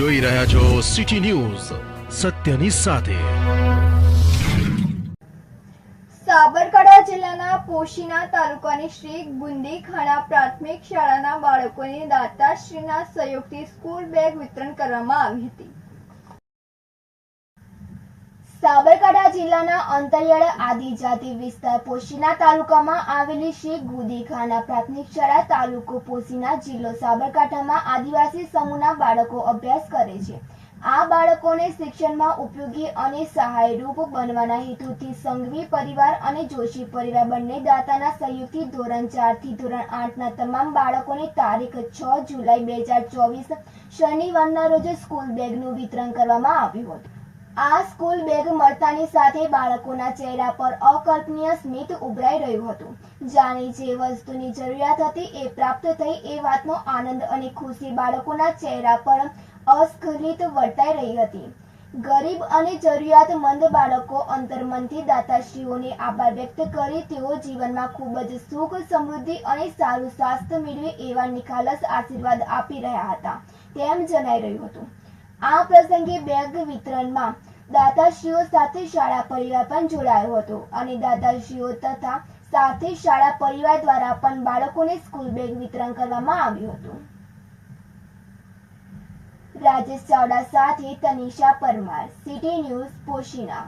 જોઈ રહ્યા છો સિટી ન્યૂઝ સત્યની સાથે. સાબરકાંઠા જિલ્લાના પોશીના તાલુકાની શ્રી ગુંદી ખાણા પ્રાથમિક શાળાના બાળકોને દાતાશ્રીના સહયોગથી સ્કૂલ બેગ વિતરણ કરવામાં આવી હતી. સાબરકાંઠા જિલ્લાના અંતરિયાળ આદિજાતિ વિસ્તાર પોશીના તાલુકામાં આવેલી શ્રી ગુદીખાના પ્રાથમિક શાળા તાલુકો પોશીના જિલ્લો સાબરકાંઠામાં આદિવાસી સમૂહના બાળકો અભ્યાસ કરે છે. આ બાળકોને શિક્ષણમાં ઉપયોગી અને સહાયરૂપ બનવાના હેતુથી સંઘવી પરિવાર અને જોશી પરિવાર બંને દાતાના સહયોગથી ધોરણ ચારથી ધોરણ આઠના તમામ બાળકોને તારીખ છ જુલાઈ બે હજાર ચોવીસ શનિવારના રોજ સ્કૂલ બેગનું વિતરણ કરવામાં આવ્યું હતું. આ સ્કૂલ બેગ મળતાની સાથે બાળકોના ચહેરા પર અકલ્પનીય સ્મિત ઉભરાઈ રહ્યું હતું. જાણે જે વસ્તુની જરૂરિયાત હતી એ પ્રાપ્ત થઈ એ વાતનો આનંદ અને ખુશી બાળકોના ચહેરા પર અસ્ખલિત વર્તાઈ રહી હતી. ગરીબ અને જરૂરિયાતમંદ બાળકો અંતર્મનથી દાતાશ્રીઓને આભાર વ્યક્ત કરી તેઓ જીવનમાં ખૂબ જ સુખ, સમૃદ્ધિ અને સારું સ્વાસ્થ્ય મેળવે એવા નિખાલસ આશીર્વાદ આપી રહ્યા હતા, તેમ જણાઈ રહ્યું હતું. આ પ્રસંગે બેગ વિતરણમાં દાતાશ્રીઓ સાથે શાળા પરિવાર પણ જોડાયો હતો અને દાતાશ્રીઓ તથા સાથે શાળા પરિવાર દ્વારા પણ બાળકોને સ્કૂલ બેગ વિતરણ કરવામાં આવ્યું હતું. રાજેશ ચાવડા સાથે તનિષા પરમાર, સિટી ન્યૂઝ પોશીના.